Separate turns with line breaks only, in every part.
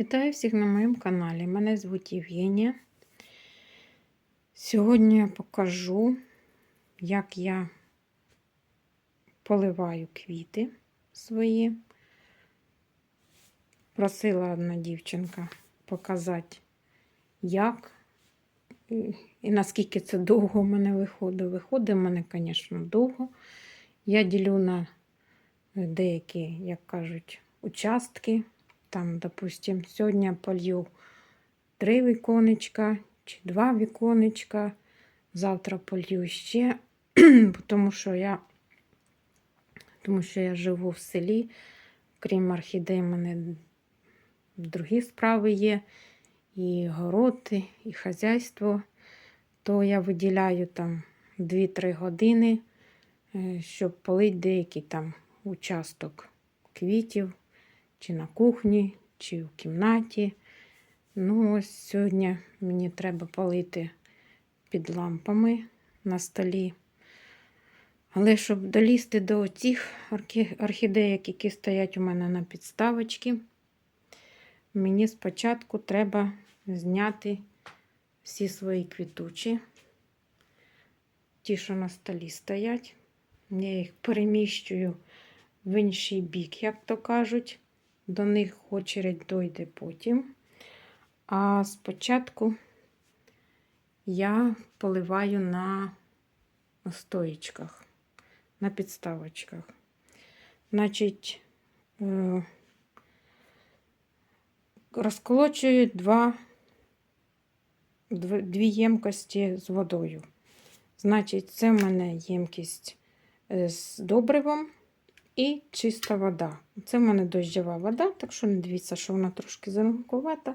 Вітаю всіх на моєму каналі. Мене звуть Євгенія. Сьогодні я покажу, як я поливаю квіти свої. Просила одна дівчинка показати, як і наскільки це довго в мене виходить. Виходить в мене, звісно, довго. Я ділю на деякі, як кажуть, участки. Там, допустим, сьогодні я полью три віконечка чи два віконечка. Завтра полью ще, тому що я, тому що я живу в селі. Крім орхідей, в мене другі справи є. І городи, і хазяйство. То я виділяю там 2-3 години, е, щоб полити деякий там участок квітів чи на кухні, чи в кімнаті. Ну, ось сьогодні мені треба полити під лампами на столі. Але щоб долізти до цих орхідеїк, які стоять у мене на підставочці, мені спочатку треба зняти всі свої квітучі, ті, що на столі стоять. Я їх переміщую в інший бік, як то кажуть. До них очередь дойде потім. А спочатку я поливаю на стоїчках, на підставочках. Значить, е, розколочую два, дві ємкості з водою. Значить, це в мене ємкість е, з добривом і чиста вода. Це в мене дощова вода, так що не дивіться, що вона трошки зеленкувата.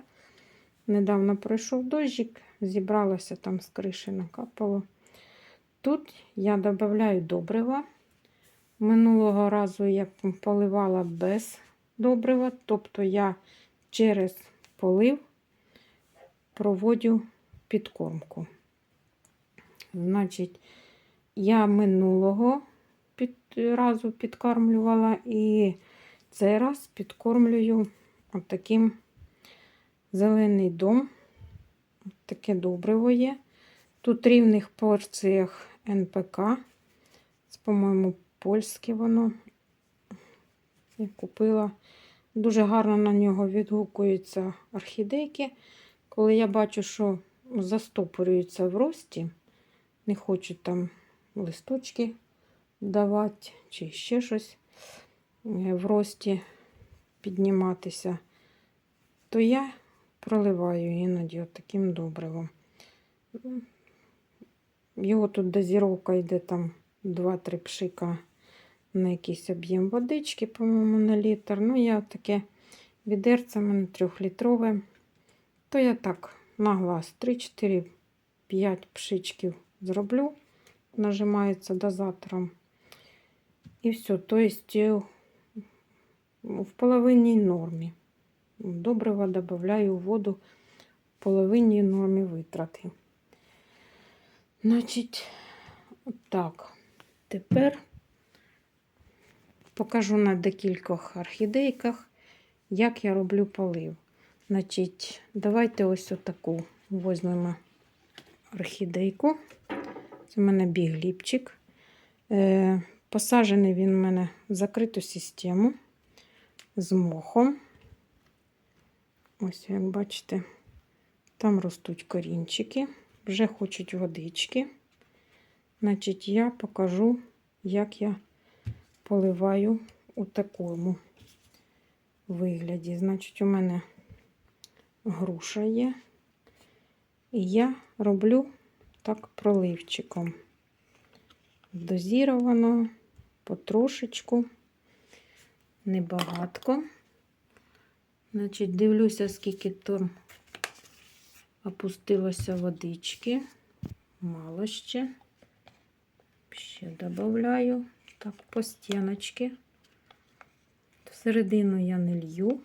Недавно пройшов дощик, зібралося там з криші накапало. Тут я додаю добрива. Минулого разу я поливала без добрива, тобто я через полив проводю підкормку. Значить, я минулого під, разу підкормлювала і цей раз підкормлюю отаким зелений дом. Таке добриво є. Тут рівних порціях НПК. По-моєму, польське воно. Я купила. Дуже гарно на нього відгукуються орхідейки. Коли я бачу, що застопорюються в рості, не хочуть там листочки давати, чи ще щось е, в рості підніматися, то я проливаю іноді таким добривом. Його тут дозіровка йде там 2-3 пшика на якийсь об'єм водички, по-моєму, на літр. Ну, я таке відерце в мене трьохлітрове, то я так на глаз 3-4-5 пшичків зроблю, нажимається дозатором. І все, то есть в половинній нормі. Добрива додаю воду в половинній нормі витрати. Значить, так, тепер покажу на декількох орхідейках, як я роблю полив. Значить, давайте ось отаку візьмемо орхідейку. Це в мене бігліпчик. Посаджений він у мене в закриту систему з мохом. Ось, як бачите, там ростуть корінчики, вже хочуть водички. Значить, я покажу, як я поливаю у такому вигляді. Значить, у мене груша є, і я роблю так проливчиком. Дозіровано потрошечку, небагатко. Значить, дивлюся, скільки там опустилося водички. Мало ще. Ще додаю так по стіночки. Всередину я не лью,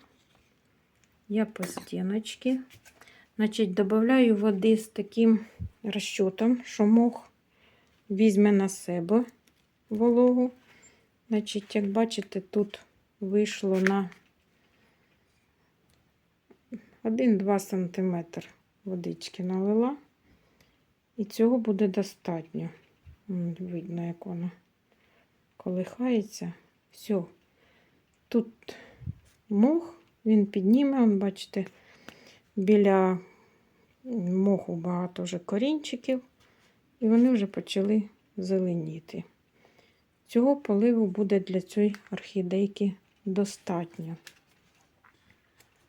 я по стіночки. Значить, додаю води з таким розчотом, що мох візьме на себе вологу. Значить, як бачите, тут вийшло на 1-2 см водички налила. І цього буде достатньо. Видно, як воно колихається. Все. Тут мох, він підніме, бачите, біля моху багато вже корінчиків, і вони вже почали зеленіти. Цього поливу буде для цієї орхідейки достатньо.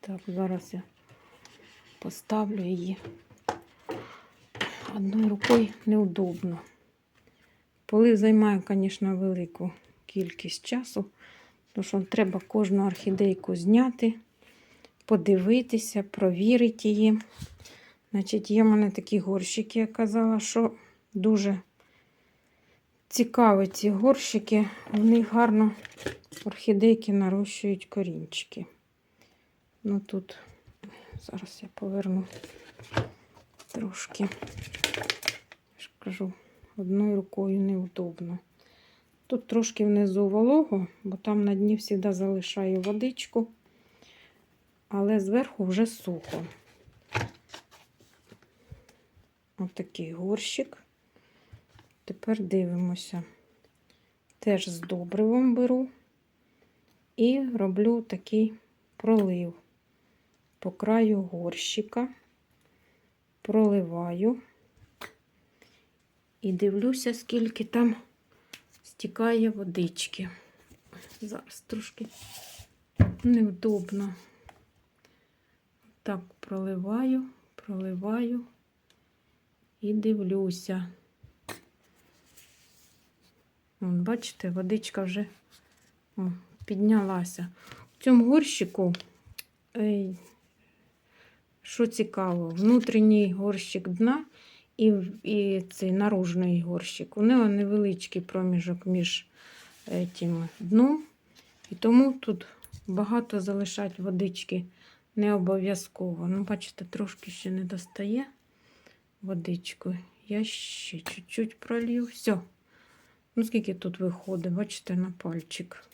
Так, зараз я поставлю її. Одною рукою неудобно. Полив займає, звісно, велику кількість часу, тому що треба кожну орхідейку зняти, подивитися, провірити її. Значить, є в мене такі горщики, я казала, що дуже цікаві ці горщики. В них гарно орхідейки нарощують корінчики. Ну тут зараз я поверну трошки. Я ж кажу, одною рукою неудобно. Тут трошки внизу волого, бо там на дні завжди залишаю водичку, але зверху вже сухо. Отакий горщик. Тепер дивимося. Теж з добривом беру і роблю такий пролив по краю горщика, проливаю і дивлюся, скільки там стікає водички. Зараз трошки невдобно. Так, проливаю, проливаю і дивлюся. Вон, бачите, водичка вже о, піднялася. В цьому горщику, е, що цікаво, внутрішній горщик дна і, і цей наружний горщик. У нього невеличкий проміжок між е, тим дном. І тому тут багато залишати водички не обов'язково. Ну, бачите, трошки ще не достає водичку. Я ще чуть-чуть пролью. Все. Ну, скільки тут виходить, бачите, на пальчик.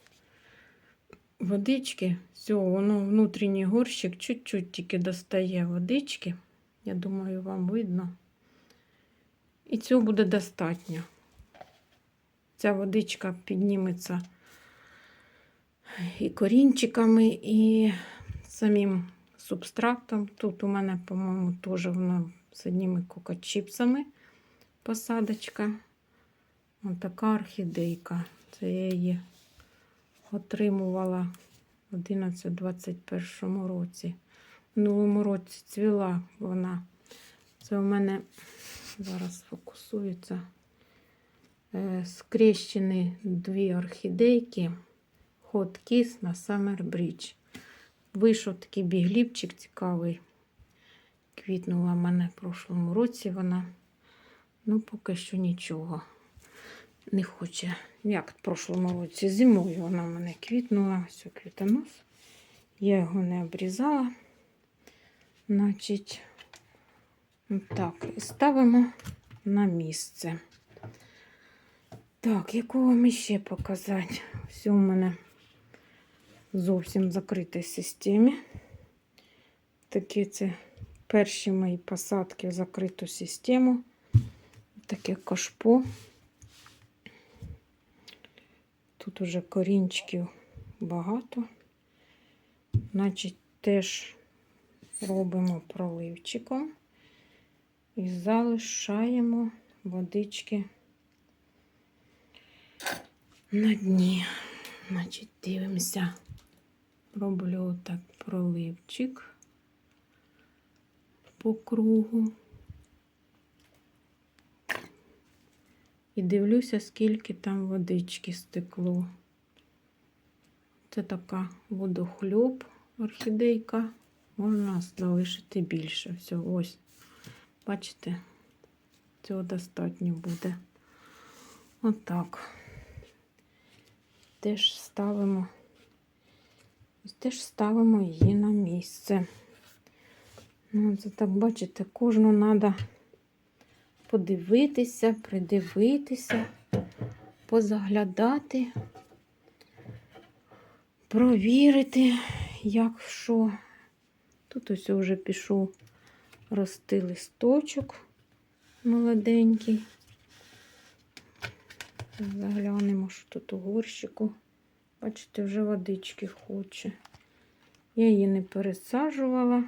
Водички, все, воно внутрішній горщик чуть-чуть тільки достає водички. Я думаю, вам видно. І цього буде достатньо. Ця водичка підніметься і корінчиками, і самим субстратом. Тут у мене, по-моєму, теж воно з одними кокочіпсами посадочка. Ось така орхідейка. Це я її отримувала в 11-21 році. В минулому році цвіла вона. Це у мене зараз фокусується. е, Скрещені дві орхідейки. Hot Kiss на Summer Bridge. Вийшов такий бігліпчик цікавий. Квітнула мене в прошлому році вона. Ну, поки що нічого не хоче. Як в прошлому році зимою вона в мене квітнула. Ось квітонос. Я його не обрізала. Значить, так, ставимо на місце. Так, яку вам ще показати? Все у мене зовсім в закритій системі. Такі це перші мої посадки в закриту систему. Таке кашпо. Тут уже корінчиків багато. Значить, теж робимо проливчиком і залишаємо водички на дні. Значить, дивимося. Роблю так проливчик по кругу. І дивлюся, скільки там водички стекло. Це така водохльоп орхідейка. Можна залишити більше. Все, ось. Бачите, цього достатньо буде. Отак. Теж ставимо, теж ставимо її на місце. Ну, це так, бачите, кожну треба подивитися, придивитися, позаглядати, провірити, як що. Тут ось вже пішов рости листочок молоденький. Заглянемо, що тут у горщику. Бачите, вже водички хоче. Я її не пересаджувала.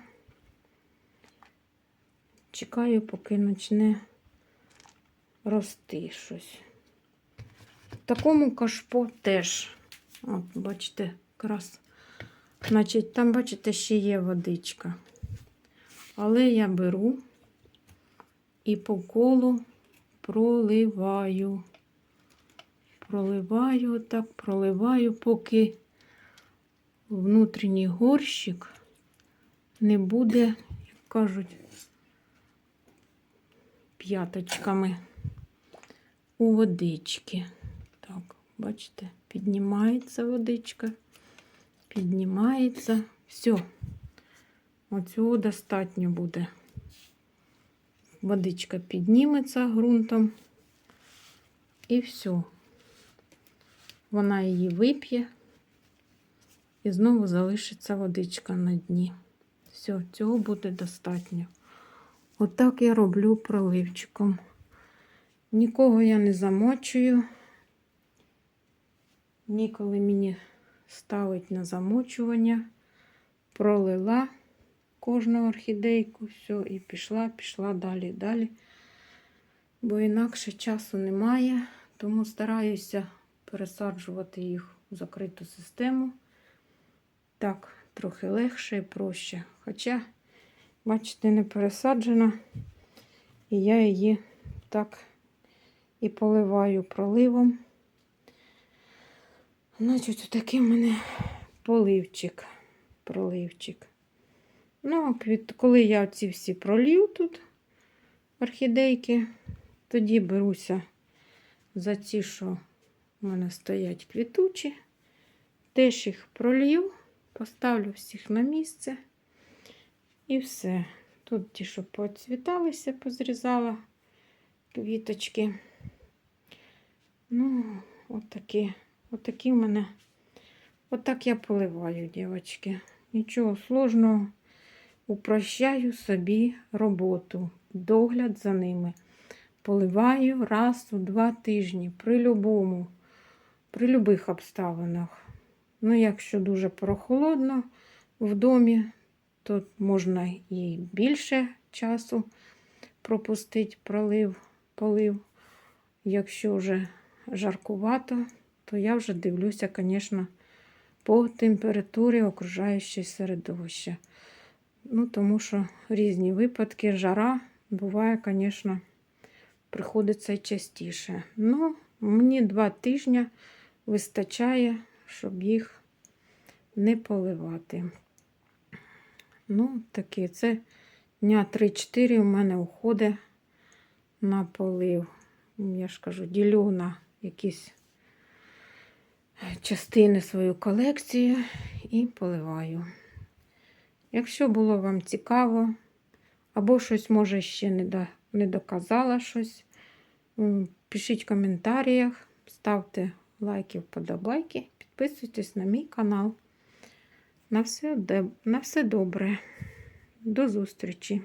Чекаю, поки почне рости щось. В такому кашпо теж, от, бачите, якраз, значить, там, бачите, ще є водичка. Але я беру і по колу проливаю. Проливаю, так, проливаю, поки внутрішній горщик не буде, як кажуть, п'яточками у водички. Так, бачите, піднімається водичка, піднімається. Все. Оцього достатньо буде. Водичка підніметься ґрунтом. І все. Вона її вип'є. І знову залишиться водичка на дні. Все, цього буде достатньо. Отак я роблю проливчиком. Нікого я не замочую. Ніколи мені ставить на замочування. Пролила кожну орхідейку, все, і пішла, пішла далі, далі. Бо інакше часу немає, тому стараюся пересаджувати їх у закриту систему. Так, трохи легше і проще. Хоча, бачите, не пересаджена, і я її так і поливаю проливом. Значить, такий в мене поливчик, проливчик. Ну, коли я ці всі пролью тут орхідейки, тоді беруся за ті, що в мене стоять квітучі, теж їх пролью, поставлю всіх на місце і все. Тут ті, що поцвіталися, позрізала квіточки. Ну, отакі, отакі в мене. Отак я поливаю, дівчатки. Нічого сложного. Упрощаю собі роботу, догляд за ними. Поливаю раз у два тижні при любому, при любих обставинах. Ну, якщо дуже прохолодно в домі, то можна і більше часу пропустити пролив, полив. Якщо вже жаркувато, то я вже дивлюся, звісно, по температурі окружаючого середовища. Ну, тому що різні випадки, жара буває, звісно, приходиться частіше. Ну, мені два тижні вистачає, щоб їх не поливати. Ну, таке, це дня 3-4 у мене уходить на полив. Я ж кажу, ділю на якісь частини свою колекцію і поливаю. Якщо було вам цікаво, або щось, може, ще не доказала щось, пишіть в коментарях, ставте лайки, вподобайки, підписуйтесь на мій канал. На все, на все добре. До зустрічі!